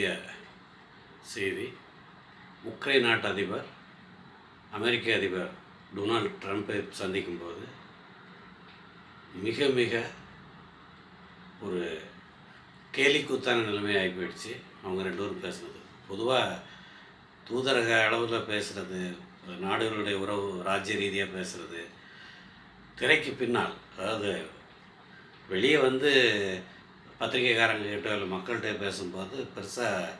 பற்றிய செய்தி. உக்ரைன் நாட்டு அதிபர் அமெரிக்க அதிபர் டொனால்ட் ட்ரம்ப்பை சந்திக்கும் போது மிக மிக ஒரு கேலிக்கூத்தான நிலைமை ஆகி போயிடுச்சு அவங்க ரெண்டு பேரும் பேசுனது. பொதுவாக தூதரக அளவில் பேசுகிறது நாடுகளுடைய உறவு ராஜ்ய ரீதியாக பேசுகிறது திரைக்கு பின்னால் அதாவது வெளியே வந்து பத்திரிகைக்காரங்கிட்ட இல்லை மக்கள்கிட்ட பேசும்போது பெருசாக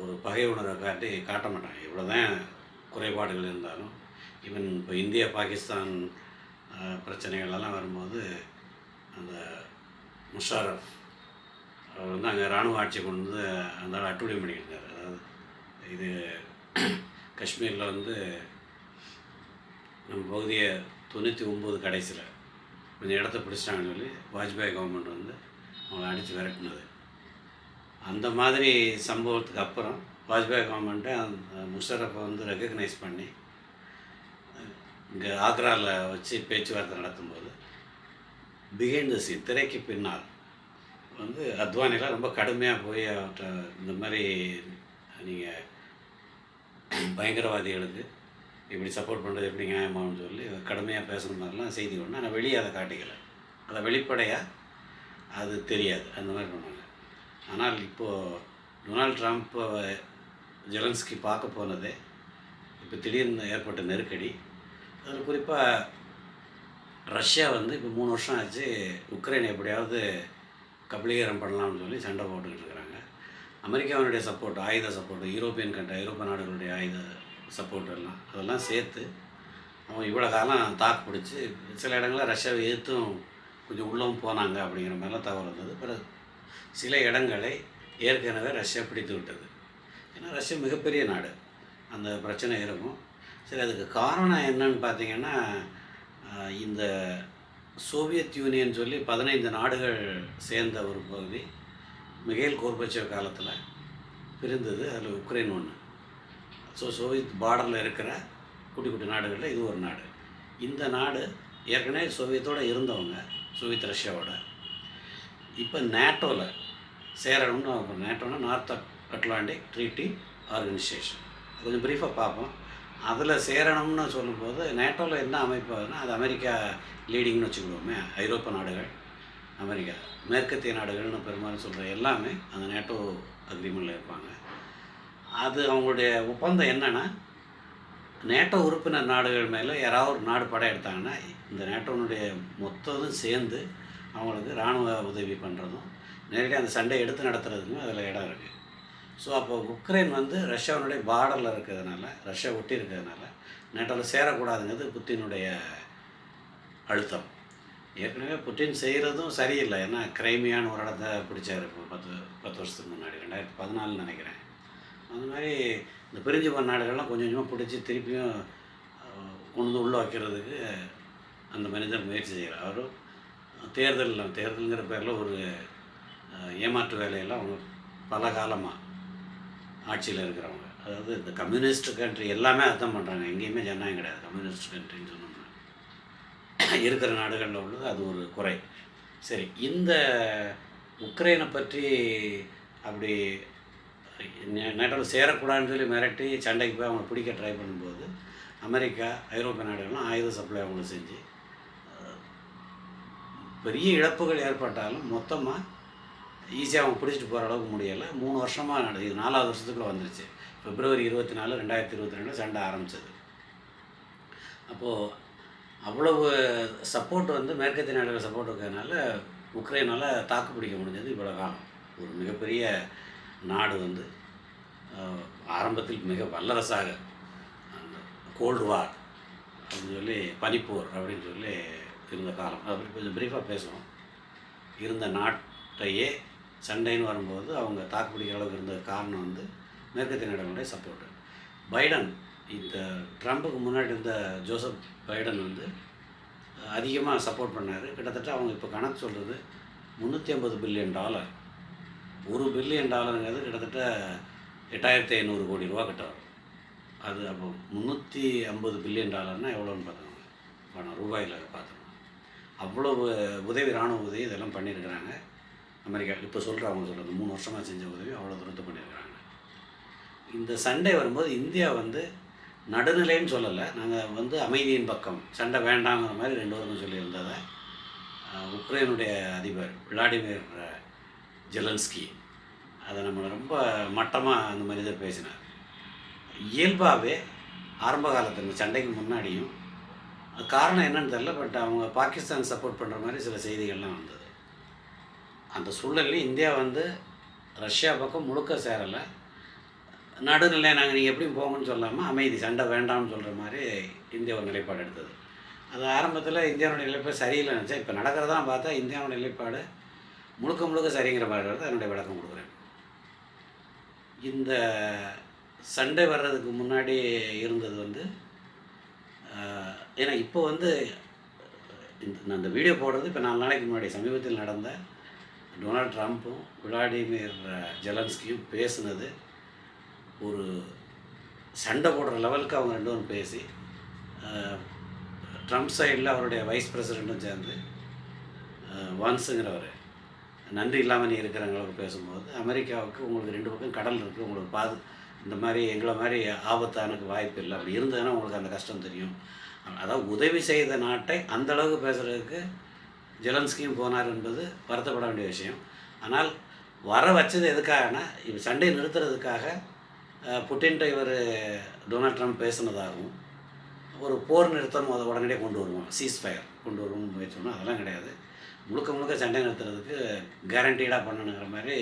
ஒரு பகை உணர்வை காட்டி காட்ட மாட்டாங்க. இவ்வளோ தான் குறைபாடுகள் இருந்தாலும் ஈவன் இப்போ இந்தியா பாகிஸ்தான் பிரச்சனைகளெல்லாம் வரும்போது அந்த முஷாரஃப் அவர் வந்து அங்கே இராணுவ ஆட்சி கொண்டு வந்து அந்த ஆள் அட்டுழியம் பண்ணியிருந்தார் அதாவது இது காஷ்மீரில் வந்து நம்ம பகுதியை தொண்ணூற்றி ஒம்பது கடைசியில் கொஞ்சம் இடத்த பிடிச்சிட்டாங்கன்னு சொல்லி வாஜ்பாய் கவர்மெண்ட் வந்து அவங்கள அடித்து விரட்டினது. அந்த மாதிரி சம்பவத்துக்கு அப்புறம் வாஜ்பாய் கவர்மெண்ட்டை அந்த முஷரப்பை வந்து ரெக்கக்னைஸ் பண்ணி இங்கே ஆக்ராவில் வச்சு பேச்சுவார்த்தை நடத்தும்போது பிகைண்ட் த சீன் திரைக்கு பின்னால் வந்து அத்வானிலாம் ரொம்ப கடுமையாக போய் அவர்கிட்ட இந்த மாதிரி நீங்கள் பயங்கரவாதிகளுக்கு இப்படி சப்போர்ட் பண்ணுறது எப்படி நியாயமானு சொல்லி கடுமையாக பேசுகிற மாதிரிலாம் செய்தி ஒன்று ஆனால் வெளியே அதை காட்டிக்கல. அதை வெளிப்படையாக அது தெரியாது அந்த மாதிரி பண்ணுவாங்க. ஆனால் இப்போது டொனால்ட் ட்ரம்ப் ஜெலன்ஸ்கி பார்க்க போனதே இப்போ திடீர்னு ஏற்பட்ட நெருக்கடி அதில் குறிப்பாக ரஷ்யா வந்து இப்போ மூணு வருஷம் ஆச்சு உக்ரைன் எப்படியாவது கபலீகரம் பண்ணலாம்னு சொல்லி சண்டை போட்டுக்கிட்டு இருக்கிறாங்க. அமெரிக்காவினுடைய சப்போர்ட் ஆயுத சப்போர்ட் யூரோப்பியன் கண்ட்ரி ஐரோப்பிய நாடுகளுடைய ஆயுத சப்போர்ட் எல்லாம் அதெல்லாம் சேர்த்து அவன் இவ்வளோ காலம் தாக்கு பிடிச்சி சில இடங்களில் ரஷ்யாவை எதிர்த்தும் கொஞ்சம் உள்ளவும் போனாங்க அப்படிங்கிற மாதிரிலாம் தகவல் இருந்தது பிறகு சில இடங்களை ஏற்கனவே ரஷ்யா பிடித்து விட்டது. ஏன்னா ரஷ்யா மிகப்பெரிய நாடு. அந்த பிரச்சனை இருக்கும். சரி அதுக்கு காரணம் என்னன்னு பார்த்தீங்கன்னா இந்த சோவியத் யூனியன் சொல்லி பதினைந்து நாடுகள் சேர்ந்த ஒரு பகுதி மிகைல் கோர்பச்சேவ் காலத்தில் பிரிந்தது. அதில் உக்ரைன் ஒன்று ஸோ சோவியத் பார்டரில் இருக்கிற குட்டி குட்டி நாடுகளில் இது ஒரு நாடு. இந்த நாடு ஏற்கனவே சோவியத்தோடு இருந்தவங்க. சோவியத் ரஷ்யாவோட. இப்போ நேட்டோவில் சேரணும்னு அவங்க நேட்டோன்னா நார்த் அட்லாண்டிக் ட்ரீட்டி ஆர்கனைசேஷன் கொஞ்சம் ப்ரீஃபாக பார்ப்போம். அதில் சேரணும்னு சொல்லும்போது நேட்டோவில் என்ன அமைப்பு ஆகுதுன்னா அது அமெரிக்கா லீடிங்னு வச்சுக்கிடுவோமே ஐரோப்பிய நாடுகள் அமெரிக்கா மேற்கத்திய நாடுகள்னு பெரும்பாலும் சொல்கிற எல்லாமே அந்த நேட்டோ அக்ரிமெண்ட்டில் இருப்பாங்க. அது அவங்களுடைய ஒப்பந்தம் என்னென்னா நேட்டோ உறுப்பினர் நாடுகள் மேலே யாராவது ஒரு நாடு படம் எடுத்தாங்கன்னா இந்த நேட்டோனுடைய மொத்ததும் சேர்ந்து அவங்களுக்கு இராணுவ உதவி பண்ணுறதும் நேரடியாக அந்த சண்டை எடுத்து நடத்துறதுக்கும் அதில் இடம் இருக்குது ஸோ அப்போ உக்ரைன் வந்து ரஷ்யாவினுடைய பார்டரில் இருக்கிறதுனால ரஷ்யா ஒட்டி இருக்கிறதுனால நேட்டோவில் சேரக்கூடாதுங்கிறது புத்தினுடைய அழுத்தம். ஏற்கனவே புட்டின் செய்கிறதும் சரியில்லை. ஏன்னா கிரைமியான ஒரு இடத்த பிடிச்சாரு இப்போ பத்து பத்து வருஷத்துக்கு முன்னாடி ரெண்டாயிரத்தி பதினாலுன்னு நினைக்கிறேன். அந்த மாதிரி இந்த பிரிஞ்சு போன நாடுகள்லாம் கொஞ்சம் கொஞ்சமாக பிடிச்சி திருப்பியும் கொண்டு வந்து உள்ளே வைக்கிறதுக்கு அந்த மனிதர் முயற்சி செய்கிறார். அவரும் தேர்தல் தேர்தலுங்கிற பேரில் ஒரு ஏமாற்று வேலையெல்லாம் அவங்க பல காலமாக ஆட்சியில் இருக்கிறவங்க. அதாவது இந்த கம்யூனிஸ்ட் கண்ட்ரி எல்லாமே அர்த்தம் பண்ணுறாங்க எங்கேயுமே ஜனநாயகம் கிடையாது. கம்யூனிஸ்ட் கண்ட்ரின்னு சொன்னோம்னா. இருக்கிற நாடுகளில் உள்ளது அது ஒரு குறை. சரி இந்த உக்ரைனை பற்றி அப்படி நேட்டோவில் சேரக்கூடாதுன்னு சொல்லி மிரட்டி சண்டைக்கு போய் அவங்களை பிடிக்க ட்ரை பண்ணும்போது அமெரிக்கா ஐரோப்பிய நாடுகள்லாம் ஆயுத சப்ளை அவங்களுக்கு செஞ்சு பெரிய இழப்புகள் ஏற்பட்டாலும் மொத்தமாக ஈஸியாக அவங்க பிடிச்சிட்டு போகிற அளவுக்கு முடியலை. மூணு வருஷமாக நடந்தது நாலாவது வருஷத்துக்குள்ளே வந்துருச்சு. பிப்ரவரி இருபத்தி நாலு ரெண்டாயிரத்தி இருபத்தி ரெண்டு சண்டை ஆரம்பிச்சது. அப்போது அவ்வளவு சப்போர்ட் வந்து மேற்கத்திய நாடுகள் சப்போர்ட் இருக்கிறதுனால உக்ரைனால் தாக்கு பிடிக்க முடிஞ்சது இவ்வளோ காலம். ஒரு மிகப்பெரிய நாடு வந்து ஆரம்பத்தில் மிக வல்லரசாக அந்த கோல்டு வார் அப்படின்னு சொல்லி பனிப்போர் அப்படின்னு சொல்லி இருந்த காலம். அதை பற்றி கொஞ்சம் ப்ரீஃபாக பேசுவோம். இருந்த நாட்டையே சண்டைன்னு வரும்போது அவங்க தாக்குப்பிடிக்கிற அளவுக்கு இருந்த காரணம் வந்து மேற்கத்திய நாடுகளுடைய சப்போர்ட்டு பைடன் இந்த ட்ரம்ப்புக்கு முன்னாடி இருந்த ஜோசப் பைடன் வந்து அதிகமாக சப்போர்ட் பண்ணார். கிட்டத்தட்ட அவங்க இப்போ கணக்கு சொல்கிறது முந்நூற்றி ஐம்பது பில்லியன் டாலர் ஒரு பில்லியன் டாலருங்கிறது கிட்டத்தட்ட எட்டாயிரத்தி ஐநூறு கோடி ரூபா கிட்ட வரும். அது அப்போ முந்நூற்றி ஐம்பது பில்லியன் டாலர்னால் எவ்வளோன்னு பார்த்துக்கோங்க பணம் ரூபாயில் பார்த்துக்கோங்க அவ்வளோ உதவி இராணுவ உதவி இதெல்லாம் பண்ணியிருக்கிறாங்க. அமெரிக்கா இப்போ சொல்கிற அவங்க சொல்கிறது மூணு வருஷமாக செஞ்ச உதவி அவ்வளோ தூரத்து பண்ணியிருக்கிறாங்க. இந்த சண்டை வரும்போது இந்தியா வந்து நடுநிலைன்னு சொல்லலை. நாங்கள் வந்து அமைதியின் பக்கம் சண்டை வேண்டாங்கிற மாதிரி ரெண்டு வருஷம் சொல்லியிருந்ததை உக்ரைனுடைய அதிபர் விளாடிமிர் ஜெலன்ஸ்கி. அதை நம்ம ரொம்ப மட்டமாக அந்த மாதிரி தான் பேசினார். இயல்பாகவே ஆரம்ப காலத்தில் இந்த சண்டைக்கு முன்னாடியும் அது காரணம் என்னன்னு தெரில பட் அவங்க பாகிஸ்தான் சப்போர்ட் பண்ணுற மாதிரி சில செய்திகள்லாம் வந்தது. அந்த சூழலில் இந்தியா வந்து ரஷ்யா பக்கம் முழுக்க சேரலை. நடுநிலை நாங்கள் நீங்கள் எப்படியும் போங்கன்னு சொல்லாமல் அமைதி சண்டை வேண்டாம்னு சொல்கிற மாதிரி இந்தியா ஒரு நிலைப்பாடு எடுத்தது. அது ஆரம்பத்தில் இந்தியாவோட நிலைப்பாடு சரியில்லை நினச்சா இப்போ நடக்கிறதான் பார்த்தா இந்தியாவோட நிலைப்பாடு முழுக்க முழுக்க சரிங்கிற மாதிரி அதனுடைய என்னுடைய விளக்கம் கொடுக்குறேன். இந்த சண்டை வர்றதுக்கு முன்னாடி இருந்தது வந்து ஏன்னா இப்போ வந்து இந்த நான் இந்த வீடியோ போடுறது இப்போ நாலு நாளைக்கு முன்னாடி சமீபத்தில் நடந்த டொனால்ட் ட்ரம்ப்பும் விளாடிமிர் ஜெலன்ஸ்கியும் பேசுனது ஒரு சண்டை போடுற லெவலுக்கு அவங்க ரெண்டு பேரும் பேசி ட்ரம்ப் சைடில் அவருடைய வைஸ் பிரசிடெண்ட்டும் சேர்ந்து வான்ஸுங்கிறவர். நன்றி இல்லாமல் நீ இருக்கிறவங்களுக்கு பேசும்போது அமெரிக்காவுக்கு உங்களுக்கு ரெண்டு பக்கம் கடல் இருக்குது உங்களுக்கு பாது இந்த மாதிரி எங்களை மாதிரி ஆபத்தானுக்கு வாய்ப்பு இல்லை. அப்படி இருந்ததுன்னா உங்களுக்கு அந்த கஷ்டம் தெரியும். அதாவது உதவி செய்த நாட்டை அந்த அளவுக்கு பேசுகிறதுக்கு ஜெலன்ஸ்கியும் போனார் என்பது வருத்தப்பட வேண்டிய விஷயம். ஆனால் வர வச்சது எதுக்காகனா இப்போ சண்டையை நிறுத்துறதுக்காக புட்டின் புட்டின்ட்ட இவர் டொனால்ட் ட்ரம்ப் பேசினதாகவும் ஒரு போர் நிறுத்தம் அதை உடனடியே கொண்டு வருவோம். சீஸ் ஃபயர் கொண்டு வருவோம்னு முயற்சி அதெல்லாம் கிடையாது. முழுக்க முழுக்க சண்டை நிறுத்துறதுக்கு கேரண்டீடாக பண்ணணுங்கிற மாதிரி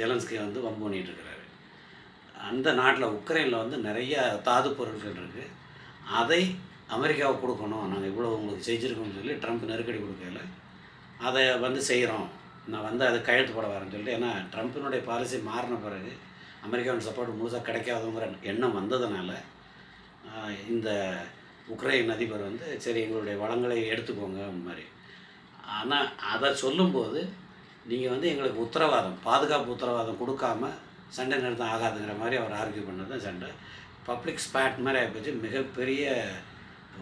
ஜெலன்ஸ்கி வந்து வம்பு இருக்கிறாரு. அந்த நாட்டில் உக்ரைனில் வந்து நிறைய தாது பொருட்கள் இருக்குது அதை அமெரிக்காவுக்கு கொடுக்கணும். நாங்கள் இவ்வளோ உங்களுக்கு செஞ்சுருக்கோம்னு சொல்லி ட்ரம்ப் நெருக்கடி கொடுக்கல. அதை வந்து செய்கிறோம் நான் வந்து அதை கையெழுத்து போட வரேன்னு சொல்லிட்டு ஏன்னா ட்ரம்ப்பினுடைய பாலிசி மாறின பிறகு அமெரிக்காவின் சப்போர்ட் முழுசாக கிடைக்காதுங்கிற எண்ணம் வந்ததுனால இந்த உக்ரைன் அதிபர் வந்து சரி எங்களுடைய வளங்களை எடுத்துக்கோங்க அந்த மாதிரி. ஆனால் அதை சொல்லும்போது நீங்கள் வந்து எங்களுக்கு உத்தரவாதம் பாதுகாப்பு உத்தரவாதம் கொடுக்காம சண்டை நிறுத்தம் ஆகாதுங்கிற மாதிரி அவர் ஆர்கியூ பண்ணது தான் சண்டை. பப்ளிக் ஸ்பாட் மாதிரி ஆகிப்போச்சு மிகப்பெரிய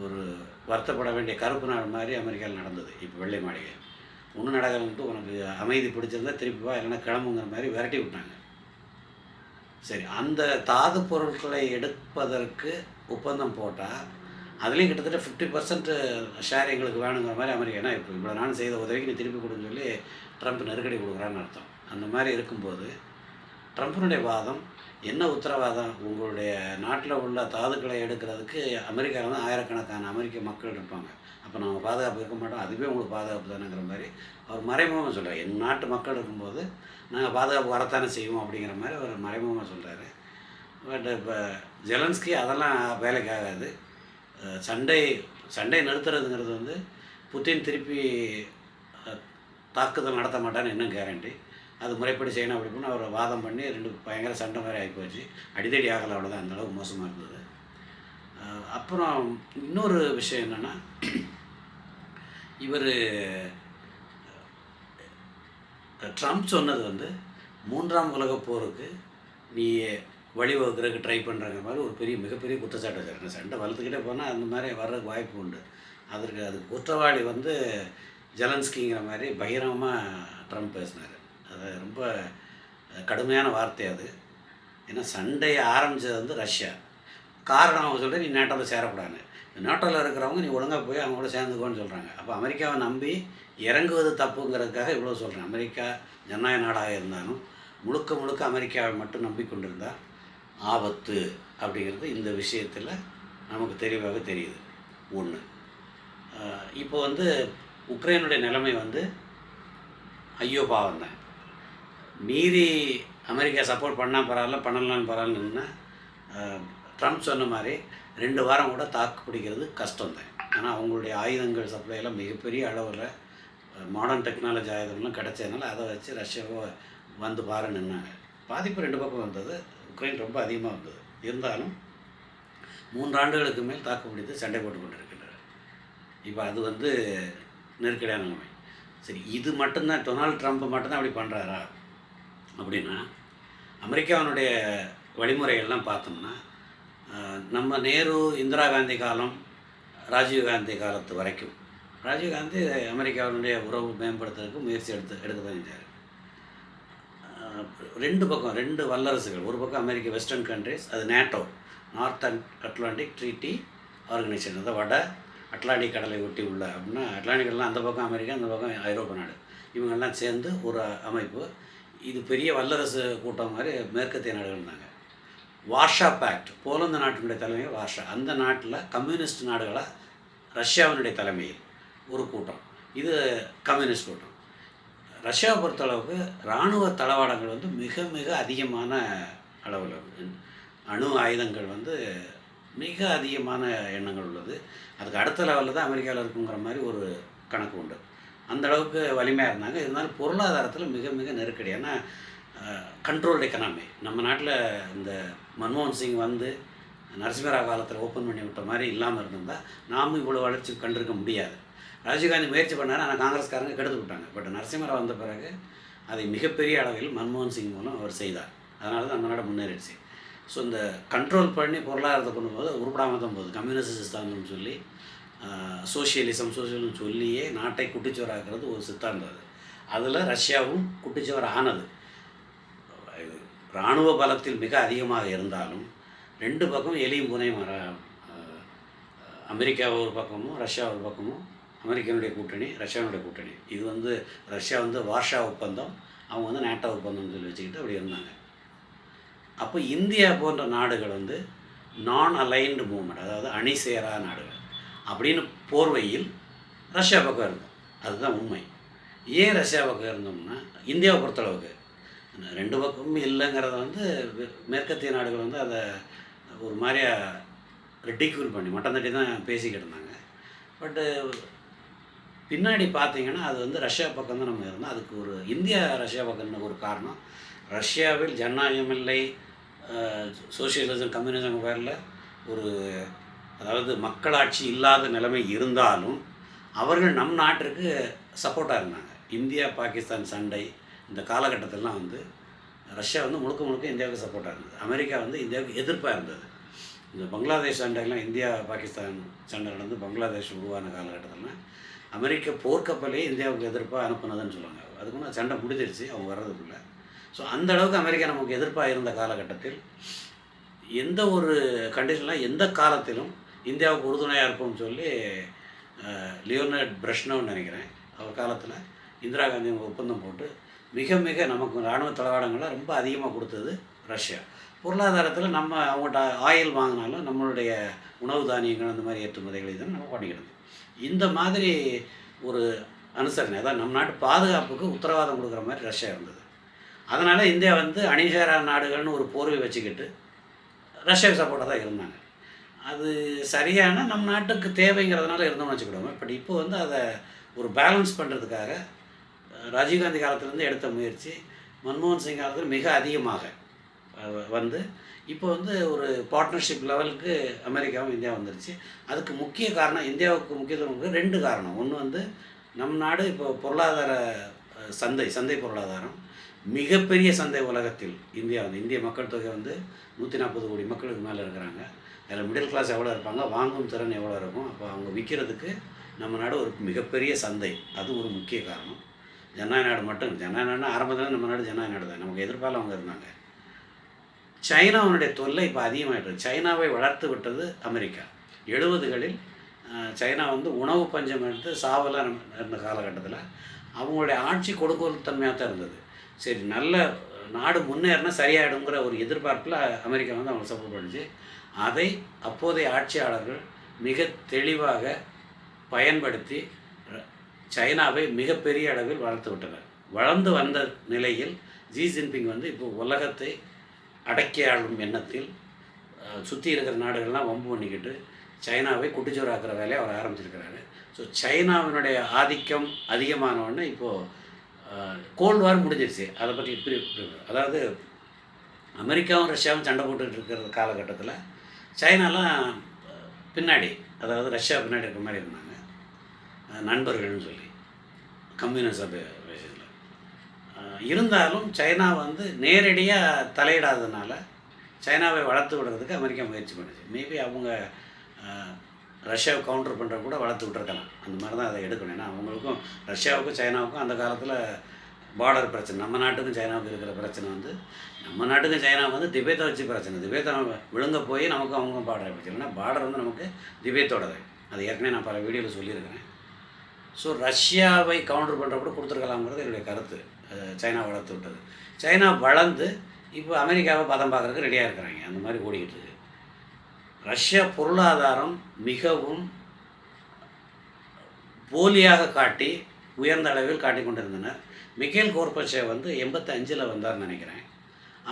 ஒரு வருத்தப்பட வேண்டிய கருப்பு நாள் மாதிரி அமெரிக்காவில் நடந்தது இப்போ வெள்ளை மாளிகை. ஒன்றும் நடக்கலன்ட்டு உனக்கு அமைதி பிடிச்சிருந்தா திருப்பி வா இல்லைன்னா கிளம்புங்கிற மாதிரி விரட்டி விட்டாங்க. சரி அந்த தாது பொருட்களை எடுப்பதற்கு ஒப்பந்தம் போட்டால் அதுலேயும் கிட்டத்தட்ட ஃபிஃப்டி பர்சன்ட் ஷேர் எங்களுக்கு வேணுங்கிற மாதிரி அமெரிக்கா ஏன்னா இப்போ இவ்வளோ நாள் செய்த உதவிக்கு நீ திருப்பி கொடுன்னு சொல்லி ட்ரம்ப் நெருக்கடி கொடுக்குறான்னு அர்த்தம். அந்த மாதிரி இருக்கும்போது ட்ரம்ப்பினுடைய வாதம் என்ன உத்தரவாதம்? உங்களுடைய நாட்டில் உள்ள தாதுக்களை எடுக்கிறதுக்கு அமெரிக்காவில் தான் ஆயிரக்கணக்கான அமெரிக்க மக்கள் இருப்பாங்க. அப்போ நம்ம பாதுகாப்பு இருக்க மாட்டோம். அதுவே உங்களுக்கு பாதுகாப்பு தானேங்கிற மாதிரி அவர் மறைமுகமாக சொல்கிறார் என் நாட்டு மக்கள் இருக்கும்போது நாங்கள் பாதுகாப்பு வரத்தானே செய்வோம் அப்படிங்கிற மாதிரி அவர் மறைமுகமாக சொல்கிறாரு பட் இப்போ ஜெலன்ஸ்கி அதெல்லாம் வேலைக்கு ஆகாது. சண்டை சண்டை நிறுத்துறதுங்கிறது வந்து புத்தின் திருப்பி தாக்குதல் நடத்த மாட்டான்னு இன்னும் கேரண்டி அது முறைப்படி செய்யணும் அப்படி பண்ணி அவர் வாதம் பண்ணி ரெண்டு பயங்கர சண்டை மாதிரி ஆகிப்போச்சு அடிதடி ஆகலை அவ்வளோதான் அந்தளவுக்கு மோசமாக இருந்தது. அப்புறம் இன்னொரு விஷயம் என்னென்னா இவர் ட்ரம்ப் சொன்னது வந்து மூன்றாம் உலகப் போருக்கு நீ வழிவகுக்கிறதுக்கு ட்ரை பண்ணுறாங்க மாதிரி ஒரு பெரிய மிகப்பெரிய குற்றச்சாட்டு வச்சாரு சண்டை வளர்த்துக்கிட்டே போனால் அந்த மாதிரி வர்றதுக்கு வாய்ப்பு உண்டு. அதற்கு அதுக்கு குற்றவாளி வந்து ஜெலன்ஸ்கிங்கிற மாதிரி பகிரமாக ட்ரம்ப் பேசினார். அது ரொம்ப கடுமையான வார்த்தை அது. ஏன்னா சண்டையை ஆரம்பித்தது வந்து ரஷ்யா. காரணம் அவங்க சொல்லிட்டு நீ நேட்டோவில் சேரக்கூடாது நேட்டோவில் இருக்கிறவங்க நீ ஒழுங்காக போய் அவங்க கூட சேர்ந்துக்கோன்னு சொல்கிறாங்க அப்போ அமெரிக்காவை நம்பி இறங்குவது தப்புங்கிறதுக்காக இவ்வளோ சொல்கிறேன் அமெரிக்கா ஜனநாயக நாடாக இருந்தாலும் முழுக்க முழுக்க அமெரிக்காவை மட்டும் நம்பிக்கொண்டிருந்தால் ஆபத்து அப்படிங்கிறது இந்த விஷயத்தில் நமக்கு தெளிவாக தெரியுது. ஒன்று இப்போ வந்து உக்ரைனுடைய நிலைமை வந்து ஐயோ பாவம் தான் மீறி அமெரிக்கா சப்போர்ட் பண்ணால் பரவாயில்ல பண்ணலான்னு பரவாயில்லன்னா ட்ரம்ப் சொன்ன மாதிரி ரெண்டு வாரம் கூட தாக்கு பிடிக்கிறது கஷ்டம் தான் ஆனால் அவங்களுடைய ஆயுதங்கள் சப்ளைலாம் மிகப்பெரிய அளவில் மாடர்ன் டெக்னாலஜி ஆயுதங்கள்லாம் கிடச்சதுனால அதை வச்சு ரஷ்யாவை வந்து பாரு பாதிப்பு ரெண்டு பக்கம் வந்தது. உக்ரைன் ரொம்ப அதிகமாக வந்தது. இருந்தாலும் மூன்று ஆண்டுகளுக்கு மேல் தாக்கு பிடித்து சண்டை போட்டு கொண்டிருக்கின்றனர். இப்போ அது வந்து நெருக்கடியான நிலைமை. சரி இது மட்டும்தான் டொனால்ட் ட்ரம்ப் மட்டும்தான் அப்படி பண்ணுறாரா அப்படின்னா அமெரிக்காவினுடைய வழிமுறைகள்லாம் பார்த்தோம்னா நம்ம நேரு இந்திரா காந்தி காலம் ராஜீவ் காந்தி காலத்து வரைக்கும். ராஜீவ் காந்தி அமெரிக்காவினுடைய உறவு மேம்படுத்துறதுக்கு முயற்சி எடுத்து எடுக்க தான் செஞ்சார். ரெண்டு பக்கம் ரெண்டு வல்லரசுகள். ஒரு பக்கம் அமெரிக்க வெஸ்டர்ன் கண்ட்ரிஸ் அது NATO north and Atlantic treaty organisation அதாவது வட அட்லாண்டிக் கடலை ஒட்டி உள்ள அப்படின்னா அட்லாண்டிக் கடலாம் அந்த பக்கம் அமெரிக்கா அந்த பக்கம் ஐரோப்பா நாடு. இவங்கெல்லாம் சேர்ந்து ஒரு அமைப்பு. இது பெரிய வல்லரசு கூட்டம் மாதிரி மேற்கத்திய நாடுகள் இருந்தாங்க வார்ஷா பேக்ட் போலந்து நாட்டினுடைய தலைமையை வார்ஷா. அந்த நாட்டில் கம்யூனிஸ்ட் நாடுகளாக ரஷ்யாவினுடைய தலைமையில் ஒரு கூட்டம். இது கம்யூனிஸ்ட் கூட்டம். ரஷ்யாவை பொறுத்தளவுக்கு இராணுவ தளவாடங்கள் வந்து மிக மிக அதிகமான அளவில் அணு ஆயுதங்கள் வந்து மிக அதிகமான எண்ணங்கள் உள்ளது. அதுக்கு அடுத்த லெவலில் தான் அமெரிக்காவில் இருக்குங்கிற மாதிரி ஒரு கணக்கு உண்டு. அந்த அளவுக்கு வலிமையாக இருந்தாங்க. இருந்தாலும் பொருளாதாரத்தில் மிக மிக நெருக்கடி. ஏன்னா கண்ட்ரோல்டு எக்கனாமி நம்ம நாட்டில் இந்த மன்மோகன் சிங் வந்து நரசிம்மரா காலத்தில் ஓப்பன் பண்ணி விட்ட மாதிரி இல்லாமல் இருந்திருந்தால் நாமும் இவ்வளோ வளர்ச்சி கண்டிருக்க முடியாது. ராஜீவ்காந்தி முயற்சி பண்ணார் ஆனால் காங்கிரஸ்காரங்க கெடுத்து விட்டாங்க பட் நரசிம்மராவ் வந்த பிறகு அதை மிகப்பெரிய அளவில் மன்மோகன் சிங் மூலம் அவர் செய்தார். அதனால தான் அந்த நாடு முன்னேறிடுச்சு. ஸோ இந்த கண்ட்ரோல் பண்ணி பொருளாதாரத்தை கொண்டு போது உருப்படாமல் தான் போகுது. கம்யூனிஸ்ட் சித்தாந்தம்னு சொல்லி சோஷியலிசம் சோசியலிசம் சொல்லியே நாட்டை குட்டிச்சுவராக்குறது ஒரு சித்தாந்தம் அது. அதில் ரஷ்யாவும் குட்டிச்சுவர் ஆனது. இராணுவ பலத்தில் மிக அதிகமாக இருந்தாலும் ரெண்டு பக்கம் எலியும் புனையும் வர அமெரிக்கா ஒரு பக்கமும் ரஷ்யா ஒரு பக்கமும் அமெரிக்கனுடைய கூட்டணி ரஷ்யாவுடைய கூட்டணி. இது வந்து ரஷ்யா வந்து வார்ஷா ஒப்பந்தம் அவங்க வந்து நேட்டோ ஒப்பந்தம்னு சொல்லி வச்சுக்கிட்டு அப்படி இருந்தாங்க. அப்போ இந்தியா போன்ற நாடுகள் வந்து நான் அலைன்டு மூவ்மெண்ட் அதாவது அணி சேரா நாடுகள் அப்படின்னு போர்வையில் ரஷ்யா பக்கம் இருந்தோம். அதுதான் உண்மை. ஏன் ரஷ்யா பக்கம் இருந்தோம்னா இந்தியாவை பொறுத்தளவுக்கு ரெண்டு பக்கமும் இல்லைங்கிறத வந்து மேற்கத்திய நாடுகள் வந்து அதை ஒரு மாதிரியாக ரெட்டிக்யூல் பண்ணி மட்டம் தட்டி தான் பேசிக்கிட்டு இருந்தாங்க. பட்டு பின்னாடி பார்த்தீங்கன்னா அது வந்து ரஷ்யா பக்கம் தான் நம்ம இருந்தோம். அதுக்கு ஒரு இந்தியா ரஷ்யா பக்கம்னு ஒரு காரணம். ரஷ்யாவில் ஜனநாயகம் இல்லை சோசியலிசம் கம்யூனிசம் பேரில் ஒரு அதாவது மக்களாட்சி இல்லாத நிலைமை இருந்தாலும் அவர்கள் நம் நாட்டிற்கு சப்போர்ட்டாக இருந்தாங்க. இந்தியா பாகிஸ்தான் சண்டை இந்த காலகட்டத்திலலாம் வந்து ரஷ்யா வந்து முழுக்க முழுக்க இந்தியாவுக்கு சப்போர்ட்டாக இருந்தது. அமெரிக்கா வந்து இந்தியாவுக்கு எதிர்ப்பாக இருந்தது. இந்த பங்களாதேஷ் சண்டைலாம் இந்தியா பாகிஸ்தான் சண்டை நடந்து பங்களாதேஷ் உருவான காலகட்டத்தில் அமெரிக்க போர்க்கப்பலே இந்தியாவுக்கு எதிர்ப்பாக அனுப்புனதுன்னு சொல்லுவாங்க. அதுக்கு சண்டை முடிஞ்சிருச்சு அவங்க வர்றதுக்குள்ள. ஸோ அந்த அளவுக்கு அமெரிக்கா நமக்கு எதிர்ப்பாக இருந்த காலகட்டத்தில் எந்த ஒரு கண்டிஷனில் எந்த காலத்திலும் இந்தியாவுக்கு உறுதுணையாக இருப்போம்னு சொல்லி அஹ், லியோனர்ட் பிரஷ்னோன்னு நினைக்கிறேன். அவர் காலத்தில் இந்திரா காந்தி ஒப்பந்தம் போட்டு மிக மிக நமக்கு இராணுவ தளவாடங்களை ரொம்ப அதிகமாக கொடுத்தது ரஷ்யா. பொருளாதாரத்தில் நம்ம அவங்கள்ட்ட ஆயில் வாங்கினாலும் நம்மளுடைய உணவு தானியங்கள் அந்த மாதிரி ஏற்றுமதிகளை தான் நம்ம பண்ணிக்கிடுது இந்த மாதிரி ஒரு அனுசரணை அதான் நம்ம நாட்டு பாதுகாப்புக்கு உத்தரவாதம் கொடுக்குற மாதிரி ரஷ்யா இருந்தது. அதனால் இந்தியா வந்து அணிசேரா நாடுகள்னு ஒரு போர்வை வச்சுக்கிட்டு ரஷ்யா சப்போர்ட்டாக தான் இருந்தாங்க. அது சரியான நம் நாட்டுக்கு தேவைங்கிறதுனால இருந்தோம்னு வச்சுக்கிடுவோம் பட் இப்போ வந்து அதை ஒரு பேலன்ஸ் பண்ணுறதுக்காக ராஜீவ்காந்தி காலத்துலேருந்து எடுத்த முயற்சி மன்மோகன் சிங் காலத்தில் மிக அதிகமாக வந்து இப்போ வந்து ஒரு பார்ட்னர்ஷிப் லெவலுக்கு அமெரிக்காவும் இந்தியா வந்துருச்சு. அதுக்கு முக்கிய காரணம் இந்தியாவுக்கு முக்கியத்துவம் ரெண்டு காரணம். ஒன்று வந்து நம் நாடு இப்போ பொருளாதார சந்தை சந்தை பொருளாதாரம். மிகப்பெரிய சந்தை உலகத்தில் இந்தியா வந்து இந்திய மக்கள் தொகை வந்து நூற்றி நாற்பது கோடி மக்களுக்கு மேலே இருக்கிறாங்க. அதில் மிடில் கிளாஸ் எவ்வளோ இருப்பாங்க வாங்கும் திறன் எவ்வளோ இருக்கும். அப்போ அவங்க விற்கிறதுக்கு நம்ம நாடு ஒரு மிகப்பெரிய சந்தை. அது ஒரு முக்கிய காரணம். ஜனநாயக நாடு மட்டும் ஜனநாயக நாடுனா ஆரம்பத்தில் நம்ம நாடு ஜனநாயக நாடு தான் நமக்கு எதிர்ப்பால் அவங்க இருந்தாங்க. சைனாவுடைய தொல்லை இப்போ அதிகமாகிட்டு சைனாவை வளர்த்து விட்டது அமெரிக்கா. எழுபதுகளில் சைனா வந்து உணவு பஞ்சம் எடுத்து சாவலாம் இருந்த காலகட்டத்தில் அவங்களுடைய ஆட்சி கொடுக்கோல் தன்மையாக தான் இருந்தது. சரி நல்ல நாடு முன்னேறினா சரியாயிடுங்கிற ஒரு எதிர்பார்ப்பில் அமெரிக்கா வந்து அவங்க சப்போர்ட் பண்ணிச்சு. அதை அப்போதைய ஆட்சியாளர்கள் மிக தெளிவாக பயன்படுத்தி சைனாவை மிகப்பெரிய அளவில் வளர்த்து விட்டனர். வளர்ந்து வந்த நிலையில் ஜி ஜின்பிங் வந்து இப்போ உலகத்தை அடக்கி ஆளும் எண்ணத்தில் சுற்றி இருக்கிற நாடுகள்லாம் வம்பு பண்ணிக்கிட்டு சைனாவை குட்டிச்சோறாக்குற வேலையை அவர் ஆரம்பிச்சிருக்கிறாரு. ஸோ சைனாவினுடைய ஆதிக்கம் அதிகமானவொடனே இப்போது கோல்டு வார் முடிஞ்சிருச்சு. அதை பற்றி இப்படி அதாவது அமெரிக்காவும் ரஷ்யாவும் சண்டை போட்டுக்கிட்டு இருக்கிற காலகட்டத்தில் சைனாலாம் பின்னாடி அதாவது ரஷ்யா பின்னாடி இருக்கிற மாதிரி இருந்தாங்க. நண்பர்கள்னு சொல்லி கம்யூனிஸ்ட் விஷயத்தில் இருந்தாலும் சைனா வந்து நேரடியாக தலையிடாததுனால சைனாவை வளர்த்து விடுறதுக்கு அமெரிக்கா முயற்சி பண்ணுச்சு. மேபி அவங்க ரஷ்யாவை கவுண்டர் பண்ணுற கூட வளர்த்து விட்ருக்கலாம் அந்த மாதிரி தான் அதை எடுக்கணும். ஏன்னா அவங்களுக்கும் ரஷ்யாவுக்கும் சைனாவுக்கும் அந்த காலத்தில் பார்டர் பிரச்சனை. நம்ம நாட்டுக்கும் சைனாவுக்கு இருக்கிற பிரச்சனை வந்து நம்ம நாட்டுக்கும் சைனாவுக்கு வந்து திபேத்தை வச்சு பிரச்சனை. திபேத்தை விழுங்க போய் நமக்கும் அவங்க பார்டர் பிரச்சனை. ஏன்னா பார்டர் வந்து நமக்கு திபேத்தோடது. அது ஏற்கனவே நான் பல வீடியோவில் சொல்லியிருக்கிறேன். ஸோ ரஷ்யாவை கவுண்டர் பண்ணுறப்பட கொடுத்துருக்கலாங்கிறது என்னுடைய கருத்து. சைனா வளர்த்து விட்டது. சைனா வளர்ந்து இப்போ அமெரிக்காவை பதம் பார்க்குறதுக்கு ரெடியாக இருக்கிறாங்க. அந்த மாதிரி ஓடிக்கிட்டு இருக்கு. ரஷ்யா பொருளாதாரம் மிகவும் போலியாக காட்டி உயர்ந்த அளவில் காட்டி கொண்டிருந்தனர். மிக்கேல் கோர்பச்சே வந்து எண்பத்தஞ்சில் வந்தார்னு நினைக்கிறேன்.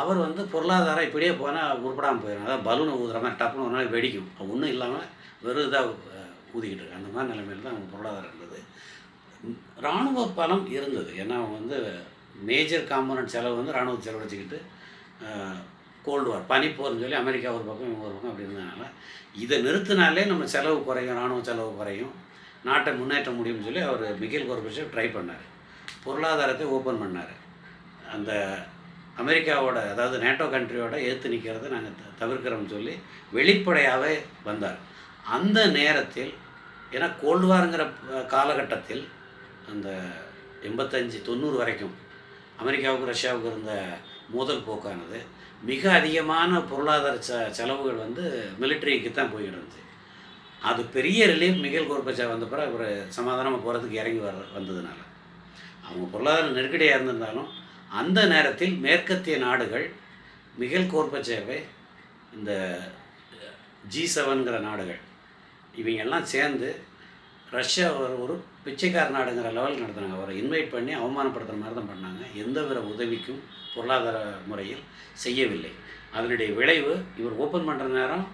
அவர் வந்து பொருளாதாரம் இப்படியே போனால் உருப்படாமல் போயிடும் அதாவது பலூனை ஊதுற மாதிரி டப்புன்னு ஒரு நாள் வெடிக்கும். ஒன்றும் இல்லாமல் வெறும் இதாக ஊதிக்கிட்டு இருக்கு. அந்த மாதிரி நிலைமையில் தான் அவங்க பொருளாதாரம் இராணுவ பலம் இருந்தது. ஏன்னா அவங்க வந்து மேஜர் காம்போனன்ட் செலவு வந்து இராணுவ செலவழிச்சிக்கிட்டு கோல்டு வார் பனிப்போர்னு சொல்லி அமெரிக்கா ஒரு பக்கம் இவங்க ஒரு பக்கம் அப்படி இருந்ததுனால இதை நிறுத்தினாலே நம்ம செலவு குறையும் இராணுவ செலவு குறையும். நாட்டை முன்னேற்ற முடியும்னு சொல்லி அவர் மிகில் கோர்பச்சேவ் ட்ரை பண்ணார். பொருளாதாரத்தை ஓப்பன் பண்ணார். அந்த அமெரிக்காவோட அதாவது நேட்டோ கண்ட்ரியோட எதிர்த்து நிற்கிறத நாங்கள் த தவிர்க்கிறோம்னு சொல்லி வெளிப்படையாகவே வந்தார். அந்த நேரத்தில் ஏன்னா கோல்டுவாருங்கிற காலகட்டத்தில் அந்த எண்பத்தஞ்சு தொண்ணூறு வரைக்கும் அமெரிக்காவுக்கு ரஷ்யாவுக்கு இருந்த மோதல் போக்கானது மிக அதிகமான பொருளாதார ச செலவுகள் வந்து மிலிட்ரிக்கு தான் போய்கிட்டு இருந்துச்சு. அது பெரிய ரிலீஃப் மிகல் கோர்பச்சா வந்த பிறகு அவர் சமாதானமாக போகிறதுக்கு இறங்கி வர வந்ததுனால. அவங்க பொருளாதார நெருக்கடியாக இருந்திருந்தாலும் அந்த நேரத்தில் மேற்கத்திய நாடுகள் மிகல் கோர்பச்சேவை இந்த ஜி செவன்கிற நாடுகள் இவங்கெல்லாம் சேர்ந்து ரஷ்யா ஒரு ஒரு பிச்சைக்கார நாடுங்கிற லெவலுக்கு நடத்துனாங்க அவரை இன்வைட் பண்ணி அவமானப்படுத்துகிற மாதிரி தான் பண்ணாங்க. எந்த வித உதவிக்கும் பொருளாதார முறையில் செய்யவில்லை. அதனுடைய விளைவு இவர் ஓப்பன் பண்ணுற நேரம்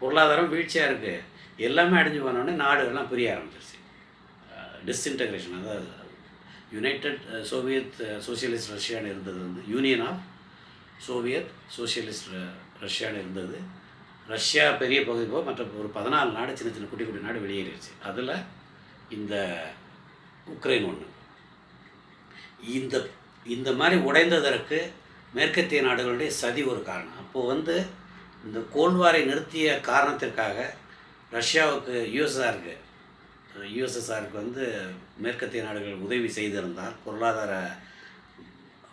பொருளாதாரம் வீழ்ச்சியாக இருக்குது எல்லாமே அடைஞ்சு போனோடனே நாடுகள்லாம் பிரிய ஆரம்பிச்சிருச்சு. டிஸ்இன்டகிரேஷன் அதாவது யுனைடெட் சோவியத் சோசியலிஸ்ட் ரஷ்யான்னு இருந்தது வந்து யூனியன் ஆஃப் சோவியத் சோசியலிஸ்ட் ரஷ்யான்னு இருந்தது. ரஷ்யா பெரிய பகுதி போக மற்ற ஒரு பதினாலு நாடு சின்ன சின்ன குட்டி குட்டி நாடு வெளியேறிடுச்சு. அதில் இந்த உக்ரைன் ஒன்று இந்த இந்த மாதிரி உடைந்ததற்கு மேற்கத்திய நாடுகளுடைய சதி ஒரு காரணம். அப்போது வந்து இந்த கோல்வாரை நிறுத்திய காரணத்திற்காக ரஷ்யாவுக்கு யூஎஸ்எஸ்ஆருக்கு யுஎஸ்எஸ்ஆருக்கு வந்து மேற்கத்திய நாடுகள் உதவி செய்திருந்தால் பொருளாதார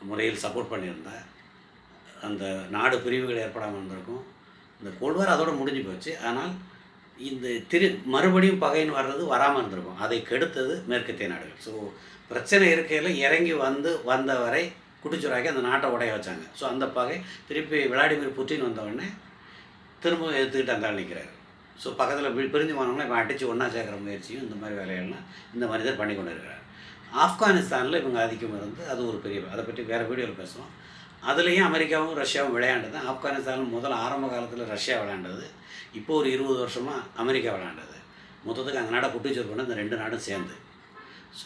முறையில் சப்போர்ட் பண்ணியிருந்தால் அந்த நாடு பிரிவுகள் ஏற்படாமல் இருந்திருக்கும். இந்த கோல்வார் அதோட முடிஞ்சு போச்சு. ஆனால் இந்த திரு மறுபடியும் பகைன்னு வர்றது வராமல் இருந்திருக்கும். அதை கெடுத்தது மேற்கத்திய நாடுகள் ஸோ பிரச்சனை இருக்கையில் இறங்கி வந்து வந்தவரை குடிச்சுராக்கி அந்த நாட்டை உடைய வச்சாங்க. ஸோ அந்த பகை திருப்பி விளாடிமிர் புட்டின் வந்தவுடனே திரும்ப எடுத்துக்கிட்டு அந்த ஆள் ஸோ பக்கத்தில் பிரிஞ்சு போனவங்களே இப்போ அடித்து ஒன்றா சேர்க்குற முயற்சியும் இந்த மாதிரி வேலைகள்லாம் இந்த மனிதர் பண்ணி கொண்டு இருக்கிறார் ஆப்கானிஸ்தானில் இவங்க ஆதிக்கம் இருந்து அது ஒரு பெரிய அதை பற்றி வேறு வீடியோவில் பேசுவோம். அதுலேயும் அமெரிக்காவும் ரஷ்யாவும் விளையாண்டது. ஆப்கானிஸ்தானில் முதல் ஆரம்ப காலத்தில் ரஷ்யா விளையாண்டது. இப்போ ஒரு இருபது வருஷமாக அமெரிக்கா விளையாண்டது. மொத்தத்துக்கு அந்த நாடை குட்டிச்சோர் பண்ண இந்த ரெண்டு நாடும் சேர்ந்து.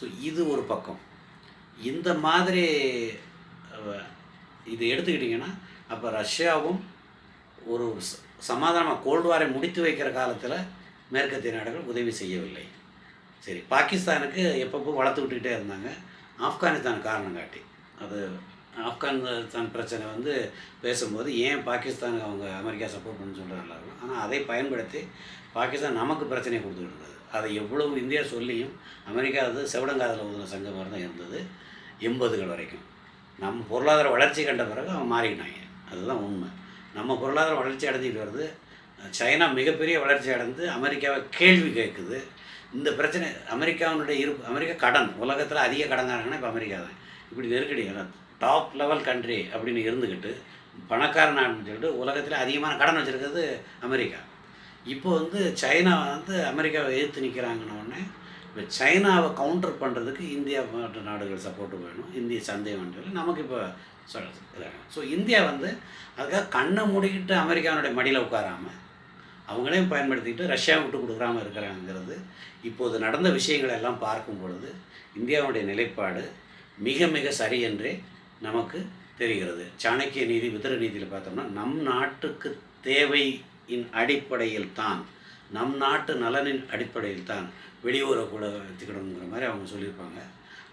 ஸோ இது ஒரு பக்கம். இந்த மாதிரி இது எடுத்துக்கிட்டிங்கன்னா அப்போ ரஷ்யாவும் ஒரு ச- சமாதானமாக கோல்டு வாரை முடித்து வைக்கிற காலத்தில் மேற்கத்திய நாடுகள் உதவி செய்யவில்லை. சரி பாகிஸ்தானுக்கு எப்பப்போ வளர்த்து விட்டுக்கிட்டே இருந்தாங்க. ஆப்கானிஸ்தான் காரணம் காட்டி. அது ஆப்கானிஸ்தான் பிரச்சனை வந்து பேசும்போது ஏன் பாகிஸ்தானுக்கு அவங்க அமெரிக்கா சப்போர்ட் பண்ண சொல்கிறது ஆனால் அதை பயன்படுத்தி பாகிஸ்தான் நமக்கு பிரச்சனையை கொடுத்துக்கிட்டு இருந்தது. அதை எவ்வளவு இந்தியா சொல்லியும் அமெரிக்கா அது செவடங்காதில் ஊதின சங்கம் தான் இருந்தது எண்பதுகள் வரைக்கும். நம்ம பொருளாதார வளர்ச்சி கண்ட பிறகு அவங்க மாறிக்கிட்டாங்க. அதுதான் உண்மை. நம்ம பொருளாதார வளர்ச்சி அடைஞ்சிட்டு வருது. சைனா மிகப்பெரிய வளர்ச்சி அடைந்து அமெரிக்காவை கேள்வி கேட்குது. இந்த பிரச்சனை அமெரிக்காவினுடைய இருப்பு அமெரிக்கா கடன் உலகத்தில் அதிக கடன்காரங்கன்னா இப்போ அமெரிக்கா தான். இப்படி நெருக்கடி டாப் லெவல் கண்ட்ரி அப்படின்னு இருந்துக்கிட்டு பணக்கார நாடுன்னு சொல்லிட்டு உலகத்தில் அதிகமான கடன் வச்சுருக்கிறது அமெரிக்கா. இப்போ வந்து சைனா வந்து அமெரிக்காவை எதிர்த்து நிற்கிறாங்கன்னொடனே இப்போ சைனாவை கவுண்டர் பண்ணுறதுக்கு இந்தியா மற்ற நாடுகள் சப்போர்ட் வேணும். இந்திய சந்தேகம் சொல்லி நமக்கு இப்போ சொல்கிறது ஸோ இந்தியா வந்து அதுக்காக கண்ணை மூடிக்கிட்டு அமெரிக்காவினுடைய மடியில் உட்காராமல் அவங்களையும் பயன்படுத்திக்கிட்டு ரஷ்யா விட்டு கொடுக்குறாம இருக்கிறாங்கிறது இப்போது நடந்த விஷயங்களை எல்லாம் பார்க்கும் பொழுது இந்தியாவுடைய நிலைப்பாடு மிக மிக சரி என்றே நமக்கு தெரிகிறது. சாணக்கிய நீதி விதர நீதியில் பார்த்தோம்னா நம் நாட்டுக்கு தேவையின் அடிப்படையில் தான் நம் நாட்டு நலனின் அடிப்படையில் தான் வெளியூரை கூட வச்சுக்கணுங்கிற மாதிரி அவங்க சொல்லியிருப்பாங்க.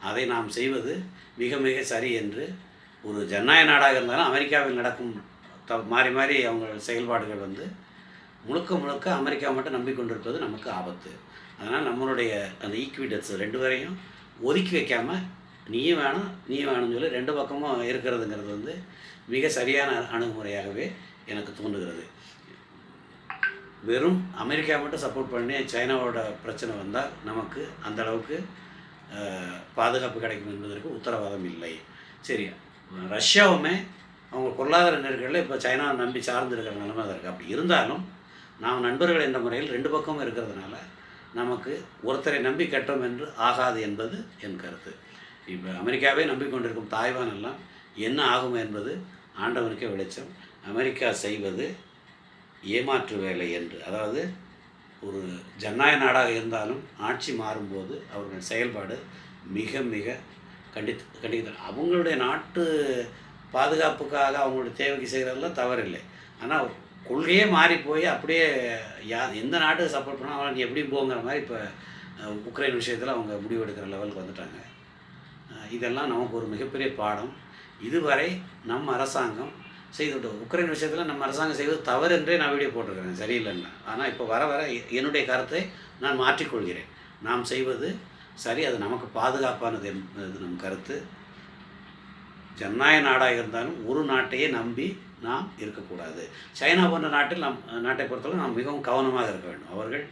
அதை நாம் செய்வது மிக மிக சரி என்று ஒரு ஜனநாயக நாடாக இருந்தாலும் அமெரிக்காவில் நடக்கும் த மாறி மாறி அவங்க செயல்பாடுகள் வந்து முழுக்க முழுக்க அமெரிக்கா மட்டும் நம்பிக்கொண்டிருப்பது நமக்கு ஆபத்து. அதனால் நம்மளுடைய அந்த ஈக்விடன்ஸ் ரெண்டு வரையும் ஒதுக்கி வைக்காமல் நீயும் வேணும் நீயும் வேணும்னு சொல்லி ரெண்டு பக்கமும் இருக்கிறதுங்கிறது வந்து மிக சரியான அணுகுமுறையாகவே எனக்கு தோன்றுகிறது. வெறும் அமெரிக்கா மட்டும் சப்போர்ட் பண்ணி சைனாவோட பிரச்சனை வந்தால் நமக்கு அந்த அளவுக்கு பாதுகாப்பு கிடைக்கும் என்பதற்கு உத்தரவாதம் இல்லை. சரி ரஷ்யாவுமே அவங்க பொருளாதார நெருக்கடியில் இப்போ சைனாவை நம்பி சார்ந்து இருக்கிற நிலைமை தான் இருக்குது அப்படி இருந்தாலும் நாம் நண்பர்கள் என்ற முறையில் ரெண்டு பக்கமும் இருக்கிறதுனால நமக்கு ஒருத்தரை நம்பி கெட்டோம் என்று ஆகாது என்பது என் கருத்து. இப்போ அமெரிக்காவே நம்பிக்கொண்டிருக்கும் தாய்வான் எல்லாம் என்ன ஆகும் என்பது ஆண்டவனுக்கே வெளிச்சம். அமெரிக்கா செய்வது ஏமாற்று வேலை என்று. அதாவது ஒரு ஜனநாயக நாடாக இருந்தாலும் ஆட்சி மாறும்போது அவர்கள் செயல்பாடு மிக மிக கண்டித்து கண்டித்து. அவங்களுடைய நாட்டு பாதுகாப்புக்காக அவங்களுடைய தேவைக்கு செய்கிறதெல்லாம் தவறில்லை. ஆனால் கொள்கையே மாறி போய் அப்படியே யா எந்த நாட்டுக்கு சப்போர்ட் பண்ணால் அவன் நீ எப்படி போங்கிற மாதிரி இப்போ உக்ரைன் விஷயத்தில் அவங்க முடிவெடுக்கிற லெவலுக்கு வந்துட்டாங்க. இதெல்லாம் நமக்கு ஒரு மிகப்பெரிய பாடம். இதுவரை நம் அரசாங்கம் செய்துவிட்டு உக்ரைன் விஷயத்தில் நம்ம அரசாங்கம் செய்வது தவறு என்றே நான் வீடியோ போட்டிருக்கிறேன். சரியில்லைன்னு. ஆனால் இப்போ வர வர எ- என்னுடைய கருத்தை நான் மாற்றிக்கொள்கிறேன். நாம் செய்வது சரி அது நமக்கு பாதுகாப்பானது என்பது நம் கருத்து. ஜனநாயக நாடாக இருந்தாலும் ஒரு நாட்டையே நம்பி நாம் இருக்கக்கூடாது. சைனா போன்ற நாட்டில் நம் நாட்டை பொறுத்தவரை நாம் மிகவும் கவனமாக இருக்க வேண்டும். அவர்கள்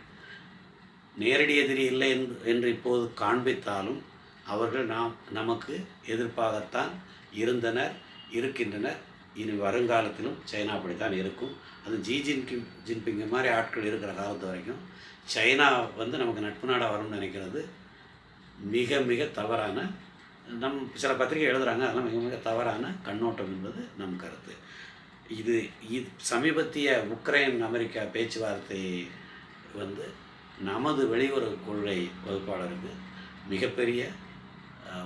நேரடி எதிரி இல்லை என்று என்று இப்போது காண்பித்தாலும் அவர்கள் நாம் நமக்கு எதிர்ப்பாகத்தான் இருந்தனர் இருக்கின்றனர். இனி வருங்காலத்திலும் சைனா அப்படி தான் இருக்கும். அது ஜி ஜின்பிங் ஜின்பிங் மாதிரி ஆட்கள் இருக்கிற காலத்து வரைக்கும் சைனா வந்து நமக்கு நட்பு நாடாக வரும்னு நினைக்கிறது மிக மிக தவறான நம் சில பத்திரிகை எழுதுகிறாங்க அதெல்லாம் மிக மிக தவறான கண்ணோட்டம் என்பது நம் கருத்து. இது இது சமீபத்திய உக்ரைன் அமெரிக்கா பேச்சுவார்த்தை வந்து நமது வெளியுறவு கொள்கை வகுப்பாளருக்கு மிகப்பெரிய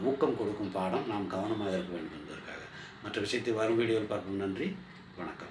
ஊக்கம் கொடுக்கும் பாடம் நாம் கவனமாக இருக்க வேண்டும் என்பதற்காக. மற்ற விஷயத்தை வரும் வீடியோவில் பார்ப்போம். நன்றி. வணக்கம்.